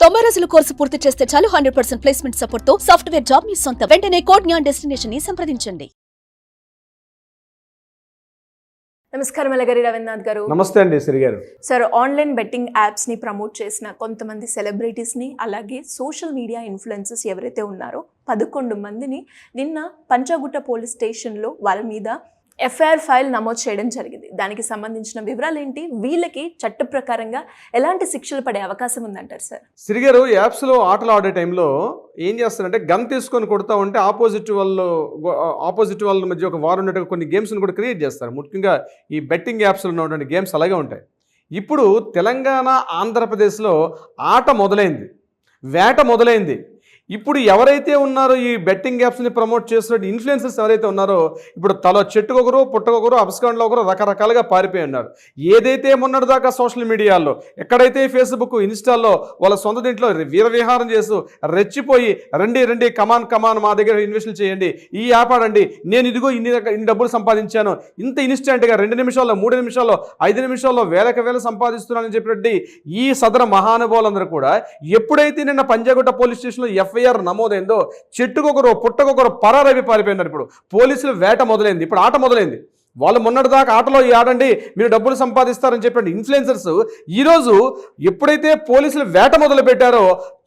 తొంభై రోజుల కోర్సు పూర్తి చేస్తే చాలు హండ్రెడ్ పర్సెంట్ ప్లేస్మెంట్ సపోర్ట్తో సాఫ్ట్వేర్ జాబ్ మీ సొంత. వెంటనే కోడ్ జ్ఞాన్ డెస్టినేషన్ని సంప్రదించండి. నమస్కారం అలగరి రవీంద్రనాథ్ గారు. నమస్తే అండి శ్రీ గారు. సార్ ఆన్లైన్ బెట్టింగ్ యాప్స్ని ప్రమోట్ చేసిన కొంతమంది సెలబ్రిటీస్ని అలాగే సోషల్ మీడియా ఇన్ఫ్లుయెన్సెస్ ఎవరైతే ఉన్నారో పదకొండు మందిని నిన్న పంచాగుట్ట పోలీస్ స్టేషన్లో వాళ్ళ మీద ఎఫ్ఐఆర్ ఫైల్ నమోదు చేయడం జరిగింది. దానికి సంబంధించిన వివరాలు ఏంటి వీళ్ళకి చట్ట ప్రకారంగా ఎలాంటి శిక్షలు పడే అవకాశం ఉందంటారు సార్? సిరిగారు గారు యాప్స్లో ఆటలు ఆడే టైంలో ఏం చేస్తారంటే గన్ తీసుకొని కొడతా ఉంటే ఆపోజిట్ వాళ్ళు ఆపోజిట్ వాళ్ళ మధ్య ఒక వారు ఉన్నట్టుగా కొన్ని గేమ్స్ని కూడా క్రియేట్ చేస్తారు. ముఖ్యంగా ఈ బెట్టింగ్ యాప్స్లో ఉన్నటువంటి గేమ్స్ అలాగే ఉంటాయి. ఇప్పుడు తెలంగాణ ఆంధ్రప్రదేశ్లో ఆట మొదలైంది. వేట మొదలైంది. ఇప్పుడు ఎవరైతే ఉన్నారో ఈ బెట్టింగ్ యాప్స్ని ప్రమోట్ చేస్తున్న ఇన్ఫ్లుయెన్సర్స్ ఎవరైతే ఉన్నారో ఇప్పుడు తల చెట్టుకొకరు పుట్టకొకరు అబ్స్కాండ్లో ఒకరు రకరకాలుగా పారిపోయి ఉన్నారు. ఏదైతే మొన్నటిదాకా సోషల్ మీడియాలో ఎక్కడైతే ఫేస్బుక్ ఇన్స్టాల్లో వాళ్ళ సొంత దీంట్లో వీరవిహారం చేస్తూ రెచ్చిపోయి రండి రండి కమాన్ కమాన్ మా దగ్గర ఇన్వెస్ట్ చేయండి ఈ యాప్ ఆడండి నేను ఇదిగో ఇన్ని ఇన్ని డబ్బులు సంపాదించాను ఇంత ఇన్స్టెంట్గా రెండు నిమిషాల్లో మూడు నిమిషాల్లో ఐదు నిమిషాల్లో వేలకు వేల సంపాదిస్తున్నానని చెప్పినట్టు ఈ సదర మహానుభావులందరూ కూడా ఎప్పుడైతే నిన్న పంజాగుట్ట పోలీస్ స్టేషన్లో ఎఫ్ ఎఫ్ఐఆర్ నమోదైందో చెట్టుకొకరు పుట్టకొకరు పరారవి పారిపోయినారు ఇప్పుడు పోలీసులు వేట మొదలైంది. ఇప్పుడు ఆట మొదలైంది. వాళ్ళు మొన్నటిదాకా ఆటలో ఈ ఆడండి మీరు డబ్బులు సంపాదిస్తారని చెప్పండి ఇన్ఫ్లుయెన్సర్స్ ఈరోజు ఎప్పుడైతే పోలీసులు వేట మొదలు పెట్టారో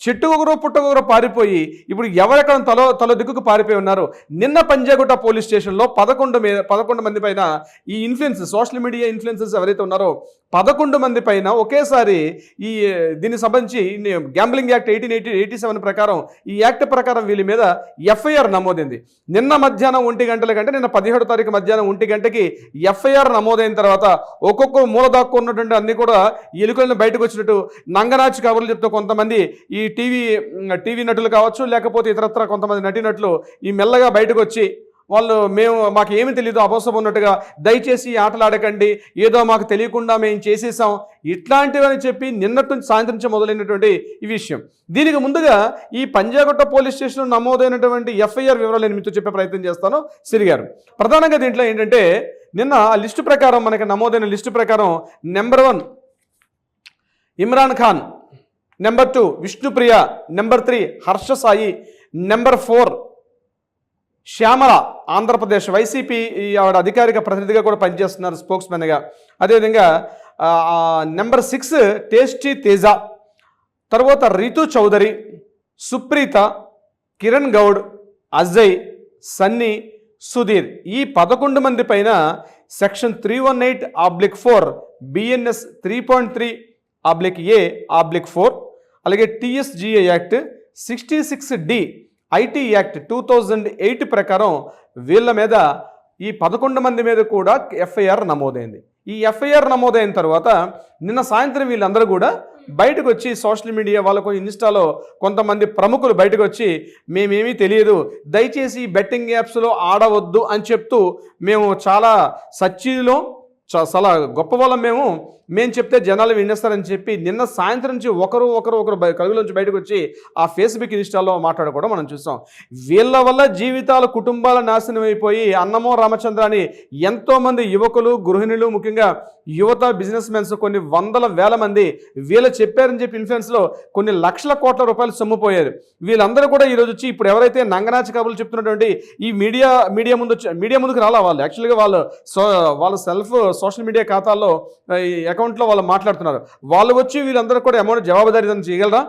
చెట్టుకొకరు పుట్టకొకరు పారిపోయి ఇప్పుడు ఎవరెక్కడ తలో తల దిక్కుకు పారిపోయి ఉన్నారు నిన్న పంజాగుట్ట పోలీస్ స్టేషన్లో పదకొండు మీద పదకొండు మంది పైన ఈ ఇన్ఫ్లుయెన్స్ సోషల్ మీడియా ఇన్ఫ్లుయెన్సర్స్ ఎవరైతే ఉన్నారో పదకొండు మంది పైన ఒకేసారి ఈ దీనికి సంబంధించి gambling act eighteen eighty eighty seven ప్రకారం ఈ యాక్ట్ ప్రకారం వీళ్ళ మీద ఎఫ్ఐఆర్ నమోదైంది. నిన్న మధ్యాహ్నం ఒంటి గంటల కంటే నిన్న పదిహేడు తారీఖు మధ్యాహ్నం ఒంటి గంటకి ఎఫ్ఐఆర్ నమోదైన తర్వాత ఒక్కొక్క మూల దాక్కున్నటువంటి అన్ని కూడా ఎలుకలను బయటకు వచ్చినట్టు నంగనాచి కబుర్లు చెప్తూ కొంతమంది ఈ టీవీ టీవీ నటులు కావచ్చు లేకపోతే ఇతరత్ర కొంతమంది నటినట్లు ఈ మెల్లగా బయటకు వచ్చి వాళ్ళు మేము మాకు ఏమి తెలియదు అబోసం ఉన్నట్టుగా దయచేసి ఆటలాడకండి ఏదో మాకు తెలియకుండా మేము చేసేసాం ఇట్లాంటివని చెప్పి నిన్నటి నుంచి సాయంత్రం నుంచి మొదలైనటువంటి ఈ విషయం. దీనికి ముందుగా ఈ పంజాగొట్ట పోలీస్ స్టేషన్లో నమోదైనటువంటి ఎఫ్ఐఆర్ వివరాలు నేను మీతో చెప్పే ప్రయత్నం చేస్తాను. సిరిగారు ప్రధానంగా దీంట్లో ఏంటంటే నిన్న ఆ లిస్టు ప్రకారం మనకి నమోదైన లిస్టు ప్రకారం number one Imran Khan number two Vishnupriya number three Harsha Sai number four Shyamala Andhra Pradesh YCP ఈ ఆవిడ అధికారిక ప్రతినిధిగా కూడా పనిచేస్తున్నారు స్పోక్స్మెన్గా. అదేవిధంగా నెంబర్ సిక్స్ టేస్టీ తేజ తర్వాత రితు చౌదరి సుప్రీత కిరణ్ గౌడ్ అజయ్ సన్నీ సుధీర్. ఈ పదకొండు మంది పైన section three one eight oblique four BNS three point three oblique A oblique four అలాగే TSGA act sixty six D IT act two thousand eight ప్రకారం వీళ్ళ మీద ఈ పదకొండు మంది మీద కూడా ఎఫ్ఐఆర్ నమోదైంది. ఈ ఎఫ్ఐఆర్ నమోదైన తర్వాత నిన్న సాయంత్రం వీళ్ళందరూ కూడా బయటకు వచ్చి సోషల్ మీడియా వాళ్ళకు ఇన్స్టాలో కొంతమంది ప్రముఖులు బయటకు వచ్చి మేమేమీ తెలియదు దయచేసి బెట్టింగ్ యాప్స్లో ఆడవద్దు అని చెప్తూ మేము చాలా సచ్చిలో చాలా గొప్ప వాళ్ళం మేము మేము చెప్తే జనాలు వినేస్తారని చెప్పి నిన్న సాయంత్రం నుంచి ఒకరు ఒకరు ఒకరు బయ- కలుగులోంచి బయటకు వచ్చి ఆ ఫేస్బుక్ ఇన్స్టాల్లో మాట్లాడుకోవడం మనం చూసాం. వీళ్ళ వల్ల జీవితాల కుటుంబాల నాశనం అయిపోయి అన్నమో రామచంద్ర అని ఎంతోమంది యువకులు గృహిణులు ముఖ్యంగా యువత బిజినెస్ మెన్స్ కొన్ని వందల వేల మంది వీళ్ళు చెప్పారని చెప్పి ఇన్ఫ్లుయెన్స్లో కొన్ని లక్షల కోట్ల రూపాయలు సొమ్ముపోయారు వీళ్ళందరూ కూడా ఈరోజు వచ్చి ఇప్పుడు ఎవరైతే నంగనాచి కబులు చెప్తున్నటువంటి ఈ మీడియా మీడియా ముందు మీడియా ముందుకు రాలా వాళ్ళు? యాక్చువల్గా వాళ్ళు సో వాళ్ళ సెల్ఫ్ సోషల్ మీడియా ఖాతాల్లో ఈ అకౌంట్లో వాళ్ళు మాట్లాడుతున్నారు. వాళ్ళు వచ్చి వీళ్ళందరూ కూడా అమౌంట్ జవాబుదారీదని చేయగలరా?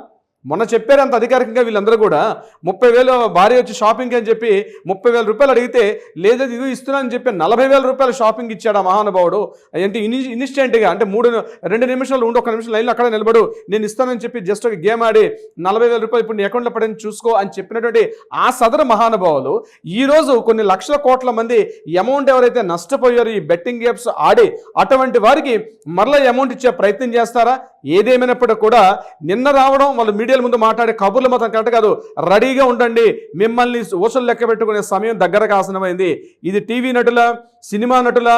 మొన్న చెప్పారు అంత అధికారికంగా వీళ్ళందరూ కూడా ముప్పై వేలు భార్య వచ్చి షాపింగ్ అని చెప్పి ముప్పై వేల రూపాయలు అడిగితే లేదా ఇది ఇస్తున్నానని చెప్పి నలభై వేల రూపాయలు షాపింగ్ ఇచ్చాడు ఆ మహానుభావుడు. అంటే ఇని ఇన్స్టెంట్గా అంటే మూడు రెండు నిమిషాలు ఉండి ఒక నిమిషం లైన్లో అక్కడ నిలబడు నేను ఇస్తానని చెప్పి జస్ట్ ఒక గేమ్ ఆడి నలభై వేల రూపాయలు ఇప్పుడు నీ అకౌంట్లో పడని చూసుకో అని చెప్పినటువంటి ఆ సదరు మహానుభావులు ఈరోజు కొన్ని లక్షల కోట్ల మంది అమౌంట్ ఎవరైతే నష్టపోయారో ఈ బెట్టింగ్ యాప్స్ ఆడి అటువంటి వారికి మరలా అమౌంట్ ఇచ్చే ప్రయత్నం చేస్తారా? ఏదేమైనప్పటికీ కూడా నిన్న రావడం వాళ్ళు మీడియాల ముందు మాట్లాడే కబుర్లు మాత్రం కరెక్ట్ కాదు. రెడీగా ఉండండి. మిమ్మల్ని ఓసలు లెక్క పెట్టుకునే సమయం దగ్గరకు ఆసనమైంది ఇది టీవీ నటుల సినిమా నటుల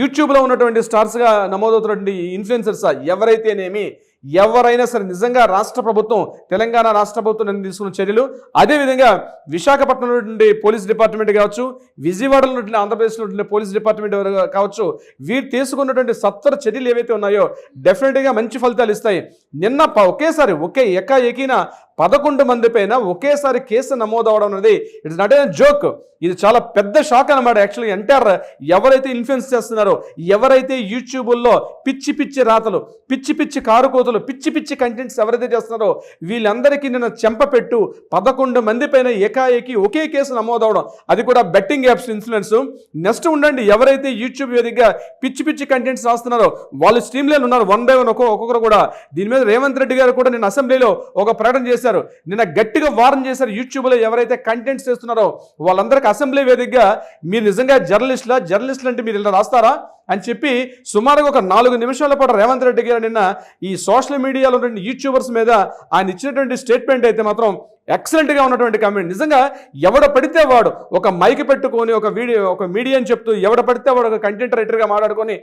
యూట్యూబ్లో ఉన్నటువంటి స్టార్స్గా నమోదవుతున్నటువంటి ఇన్ఫ్లుయెన్సర్స్ ఎవరైతేనేమి ఎవరైనా సరే నిజంగా రాష్ట్ర ప్రభుత్వం తెలంగాణ రాష్ట్ర ప్రభుత్వం నిన్న తీసుకున్న చర్యలు అదేవిధంగా విశాఖపట్నం నుండి పోలీస్ డిపార్ట్మెంట్ కావచ్చు విజయవాడలో నుండి ఆంధ్రప్రదేశ్లో నుండి పోలీస్ డిపార్ట్మెంట్ కావచ్చు వీరు తీసుకున్నటువంటి సత్వర చర్యలు ఏవైతే ఉన్నాయో డెఫినెట్గా మంచి ఫలితాలు ఇస్తాయి. నిన్న ఒకేసారి ఒకే ఎక్క ఎకిన పదకొండు మంది పైన ఒకేసారి కేసు నమోదవడం అనేది ఇట్స్ నాట్ ఏ జోక్ ఇది చాలా పెద్ద షాక్ అనమాట యాక్చువల్లీ ఎంటైర్ ఎవరైతే ఇన్ఫ్లుయెన్స్ చేస్తున్నారో ఎవరైతే యూట్యూబుల్లో పిచ్చి పిచ్చి రాతలు పిచ్చి పిచ్చి కారుకోతలు పిచ్చి పిచ్చి కంటెంట్స్ ఎవరైతే చేస్తున్నారో వీళ్ళందరికీ నిన్న చెంపపెట్టు పదకొండు మంది పైన ఏకాఏకి ఒకే కేసు నమోదవడం. అది కూడా బెట్టింగ్ యాప్స్ ఇన్ఫ్లుయెన్స్ నెక్స్ట్ ఉండండి. ఎవరైతే యూట్యూబ్ వేదికగా పిచ్చి పిచ్చి కంటెంట్స్ రాస్తున్నారో వాళ్ళు స్ట్రీమ్ ఉన్నారు. వన్ బై వన్ ఒక్కొక్క ఒక్కొక్కరు కూడా. దీని మీద రేవంత్ రెడ్డి గారు కూడా నేను అసెంబ్లీలో ఒక ప్రకటన చేశారు. నిన్న గట్టిగా వారం చేశారు. యూట్యూబ్లో ఎవరైతే కంటెంట్స్ చేస్తున్నారో వాళ్ళందరికీ అసెంబ్లీ వేదికగా మీరు నిజంగా జర్నలిస్టులా జర్నలిస్టులు అంటే మీరు ఇలా రాస్తారా అని చెప్పి సుమారుగా ఒక నాలుగు నిమిషాల పాటు రేవంత్ రెడ్డి గారు నిన్న ఈ సోషల్ మీడియాలో ఉన్న యూట్యూబర్స్ మీద ఆయన ఇచ్చినటువంటి స్టేట్మెంట్ అయితే మాత్రం ఎక్సలెంట్గా ఉన్నటువంటి కామెంట్ నిజంగా ఎవడ పడితే వాడు ఒక మైక్ పెట్టుకొని ఒక వీడియో ఒక మీడియా అని చెప్తూ ఎవడ పడితే వాడు ఒక కంటెంట్ రైటర్గా మాట్లాడుకొని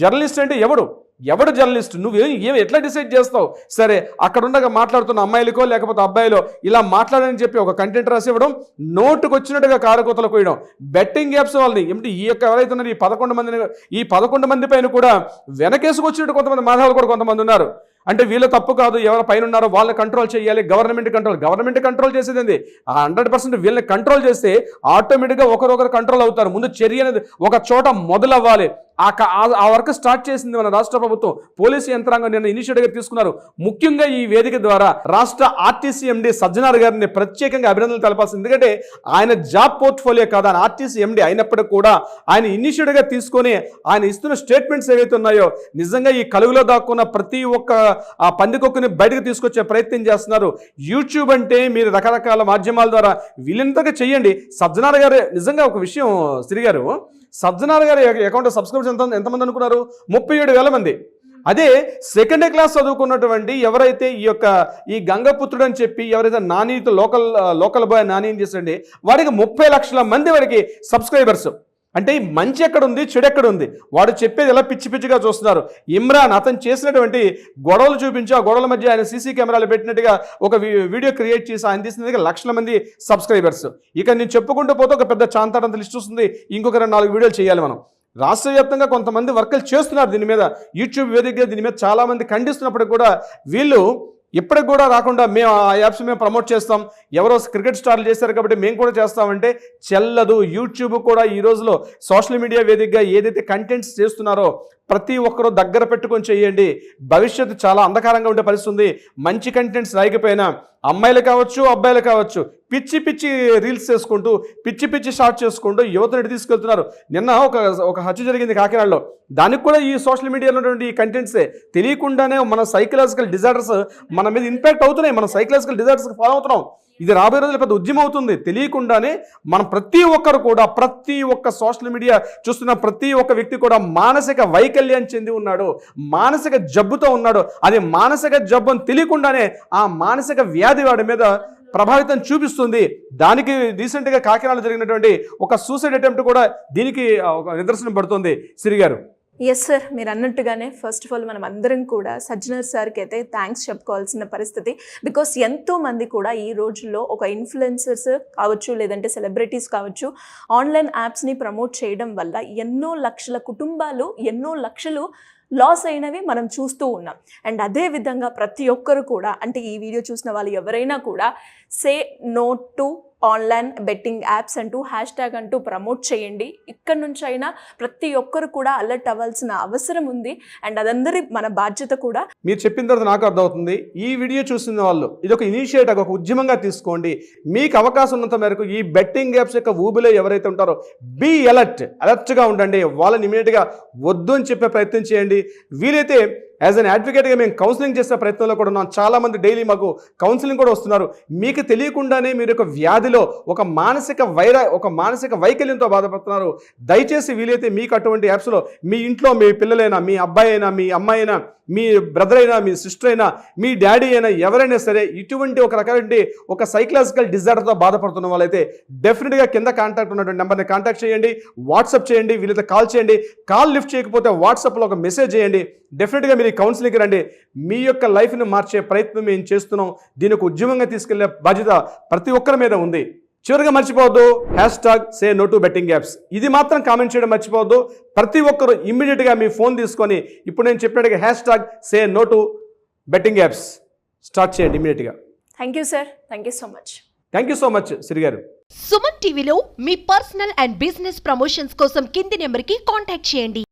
జర్నలిస్ట్ అంటే ఎవడు? ఎవడు జర్నలిస్ట్? నువ్వు ఏం ఎట్లా డిసైడ్ చేస్తావు? సరే అక్కడ ఉండగా మాట్లాడుతున్న అమ్మాయిలకో లేకపోతే అబ్బాయిలో ఇలా మాట్లాడని చెప్పి ఒక కంటెంట్ రాసి ఇవ్వడం నోటుకు వచ్చినట్టుగా కారకూతలు కోయడం బెట్టింగ్ యాప్స్ వాళ్ళని ఏమిటి ఈ యొక్క ఎవరైతే ఉన్నారు ఈ పదకొండు మందిని ఈ పదకొండు మంది పైన కూడా వెనకేసుకొచ్చినట్టు కొంతమంది మాధవులు కూడా కొంతమంది ఉన్నారు. అంటే వీళ్ళ తప్పు కాదు ఎవరు పైన ఉన్నారో వాళ్ళని కంట్రోల్ చేయాలి గవర్నమెంట్ కంట్రోల్ గవర్నమెంట్ కంట్రోల్ చేసేది ఏంది? హండ్రెడ్ పర్సెంట్ వీళ్ళని కంట్రోల్ చేస్తే ఆటోమేటిక్గా ఒకరొకరు కంట్రోల్ అవుతారు. ముందు చర్య అనేది ఒక చోట మొదలవ్వాలి. ఆ ఆ- వర్క్ స్టార్ట్ చేసింది మన రాష్ట్ర ప్రభుత్వం. పోలీసు యంత్రాంగం నిన్న ఇనిషియేటివ్గా తీసుకున్నారు. ముఖ్యంగా ఈ వేదిక ద్వారా రాష్ట్ర ఆర్టీసీ ఎండి సజ్జనార్ గారిని ప్రత్యేకంగా అభినందనలు తెలపాల్సింది. ఎందుకంటే ఆయన జాబ్ పోర్ట్ఫోలియో కాదు ఆయన ఆర్టీసీ ఎండి అయినప్పటికీ కూడా ఆయన ఇనిషియేటివ్గా తీసుకొని ఆయన ఇస్తున్న స్టేట్మెంట్స్ ఏవైతే ఉన్నాయో నిజంగా ఈ కలుగులో దాక్కున్న ప్రతి ఒక్క ఆ పందికొక్కుని బయటకు తీసుకొచ్చే ప్రయత్నం చేస్తున్నారు. యూట్యూబ్ అంటే మీరు రకరకాల మాధ్యమాల ద్వారా వీలంతగా చేయండి సజ్జనార్ గారు నిజంగా ఒక విషయం శ్రీ గారు సజ్జనార్ గారి అకౌంట్ సబ్స్క్రిప్షన్ ఎంత ఎంతమంది అనుకున్నారు? ముప్పై ఏడు వేల మంది. అదే సెకండ్ క్లాస్ చదువుకున్నటువంటి ఎవరైతే ఈ యొక్క ఈ గంగపుత్రుడు అని చెప్పి ఎవరైతే Nani local local boy Nani అని చేసండి వాడికి ముప్పై లక్షల మంది వాడికి సబ్స్క్రైబర్స్ అంటే మంచి ఎక్కడ ఉంది చెడు ఎక్కడ ఉంది వాడు చెప్పేది ఎలా పిచ్చి పిచ్చిగా చూస్తున్నారు? ఇమ్రాన్ అతను చేసినటువంటి గొడవలు చూపించి ఆ గొడవల మధ్య ఆయన సీసీ కెమెరాలు పెట్టినట్టుగా ఒక వీ- వీడియో క్రియేట్ చేసి ఆయన తీసినట్టుగా లక్షల మంది సబ్స్క్రైబర్స్. ఇక నేను చెప్పుకుంటూ పోతే ఒక పెద్ద చాంతాడంత లిస్ట్ వస్తుంది. ఇంకొక రెండు నాలుగు వీడియోలు చేయాలి మనం. రాష్ట్ర వ్యాప్తంగా కొంతమంది వర్కులు చేస్తున్నారు దీని మీద. యూట్యూబ్ వేదికగా దీని మీద చాలామంది ఖండిస్తున్నప్పటికి కూడా వీళ్ళు ఇప్పటికి కూడా రాకుండా మేము ఆ యాప్స్ మేము ప్రమోట్ చేస్తాం. ఎవరో క్రికెట్ స్టార్లు చేశారు కాబట్టి మేము కూడా చేస్తామంటే చెల్లదు. యూట్యూబ్ కూడా ఈ రోజులో సోషల్ మీడియా వేదికగా ఏదైతే కంటెంట్స్ చేస్తున్నారో ప్రతి ఒక్కరూ దగ్గర పెట్టుకొని చేయండి. భవిష్యత్తు చాలా అంధకారంగా ఉండే పరిస్థితుంది. మంచి కంటెంట్స్ రాయకపోయినా అమ్మాయిలు కావచ్చు అబ్బాయిలు కావచ్చు పిచ్చి పిచ్చి రీల్స్ చేసుకుంటూ పిచ్చి పిచ్చి షార్ట్ చేసుకుంటూ యువతను తీసుకెళ్తున్నారు. నిన్న ఒక ఒక హత్య జరిగింది కాకినాడలో. దానికి కూడా ఈ సోషల్ మీడియాలో ఉన్నటువంటి ఈ కంటెంట్సే తెలియకుండానే మన సైకలాజికల్ డిజార్డర్స్ మన మీద ఇంపాక్ట్ అవుతున్నాయి. మన సైకలాజికల్ డిజార్డర్స్కి ఫాలో అవుతున్నాం. ఇది రాబోయే రోజులు పెద్ద ఉద్యమం అవుతుంది తెలియకుండానే మనం ప్రతి ఒక్కరు కూడా ప్రతి ఒక్క సోషల్ మీడియా చూస్తున్న ప్రతి ఒక్క వ్యక్తి కూడా మానసిక వైకల్యం చెంది ఉన్నాడు. మానసిక జబ్బుతో ఉన్నాడు. అది మానసిక జబ్బు అని తెలియకుండానే ఆ మానసిక వ్యాధి వాడి మీద ప్రభావితం చూపిస్తుంది. దానికి రీసెంట్గా కాకినాడలో జరిగినటువంటి ఒక సూసైడ్ అటెంప్ట్ కూడా దీనికి ఒక నిదర్శనం పడుతుంది. సిరిగారు గారు. ఎస్ సార్ మీరు అన్నట్టుగానే ఫస్ట్ ఆఫ్ ఆల్ మనం అందరం కూడా సజ్జనర్ సార్కి అయితే థ్యాంక్స్ చెప్పుకోవాల్సిన పరిస్థితి. బికాస్ ఎంతో మంది కూడా ఈ రోజుల్లో ఒక ఇన్ఫ్లుయెన్సర్స్ కావచ్చు లేదంటే సెలబ్రిటీస్ కావచ్చు ఆన్లైన్ యాప్స్ని ప్రమోట్ చేయడం వల్ల ఎన్నో లక్షల కుటుంబాలు ఎన్నో లక్షలు లాస్ అయినవి మనం చూస్తూ ఉన్నాం. అండ్ అదే విధంగా ప్రతి ఒక్కరు కూడా అంటే ఈ వీడియో చూసిన వాళ్ళు ఎవరైనా కూడా say no to online betting apps అంటూ హ్యాష్ ట్యాగ్ అంటూ ప్రమోట్ చేయండి. ఇక్కడ నుంచి అయినా ప్రతి ఒక్కరు కూడా అలర్ట్ అవ్వాల్సిన అవసరం ఉంది. అండ్ అదందరి మన బాధ్యత కూడా. మీరు చెప్పిన తర్వాత నాకు అర్థమవుతుంది. ఈ వీడియో చూసిన వాళ్ళు ఇది ఒక ఇనిషియేటివ్ ఒక ఉద్యమంగా తీసుకోండి. మీకు అవకాశం ఉన్నంత మేరకు ఈ బెట్టింగ్ యాప్స్ యొక్క ఊబిలో ఎవరైతే ఉంటారో బీ అలర్ట్ అలర్ట్గా ఉండండి. వాళ్ళని ఇమీడియట్గా వద్దు అని చెప్పే ప్రయత్నం చేయండి. వీలైతే యాజ్ అన్ అడ్వకేట్గా మేము కౌన్సిలింగ్ చేసే ప్రయత్నంలో కూడా ఉన్నాం. చాలామంది డైలీ మాకు కౌన్సిలింగ్ కూడా వస్తున్నారు. మీకు తెలియకుండానే మీరు ఒక వ్యాధిలో ఒక మానసిక వైర ఒక మానసిక వైకల్యంతో బాధపడుతున్నారు. దయచేసి వీలైతే మీకు అటువంటి యాప్స్లో మీ ఇంట్లో మీ పిల్లలైనా మీ అబ్బాయి అయినా మీ అమ్మాయి అయినా మీ బ్రదర్ అయినా మీ సిస్టర్ అయినా మీ డాడీ అయినా ఎవరైనా సరే ఇటువంటి ఒక రకమైన ఒక సైకలాజికల్ డిజార్డర్తో బాధపడుతున్న వాళ్ళైతే డెఫినెట్గా కింద కాంటాక్ట్ ఉన్నటువంటి నెంబర్ని కాంటాక్ట్ చేయండి. వాట్సాప్ చేయండి. వీలైతే కాల్ చేయండి. కాల్ లిఫ్ట్ చేయకపోతే వాట్సాప్లో ఒక మెసేజ్ చేయండి. డెఫినెట్గా మీరు ఈ కౌన్సిలింగ్కి రండి. మీ యొక్క లైఫ్ని మార్చే ప్రయత్నం మేము చేస్తున్నాం. దీని ఒక ఉద్యమంగా తీసుకెళ్ళే బాధ్యత ప్రతి ఒక్కరి మీద ఉంది. చివరిగా మర్చిపోవద్దు. Hashtag say no to betting apps ఇది మాత్రం కామెంట్ చేయడం మర్చిపోవద్దు. ప్రతి ఒక్కరు ఇమ్మీడియట్గా మీ ఫోన్ తీసుకొని ఇప్పుడు నేను చెప్పినట్టుగా hashtag say no to betting apps start చేయండి ఇమ్మీడియట్గా thank you sir thank you so much thank you so much Siri గారు. సుమన్ టీవీలో మీ పర్సనల్ అండ్ బిజినెస్ ప్రమోషన్స్ కోసం కింది నెంబర్కి కాంటాక్ట్ చేయండి.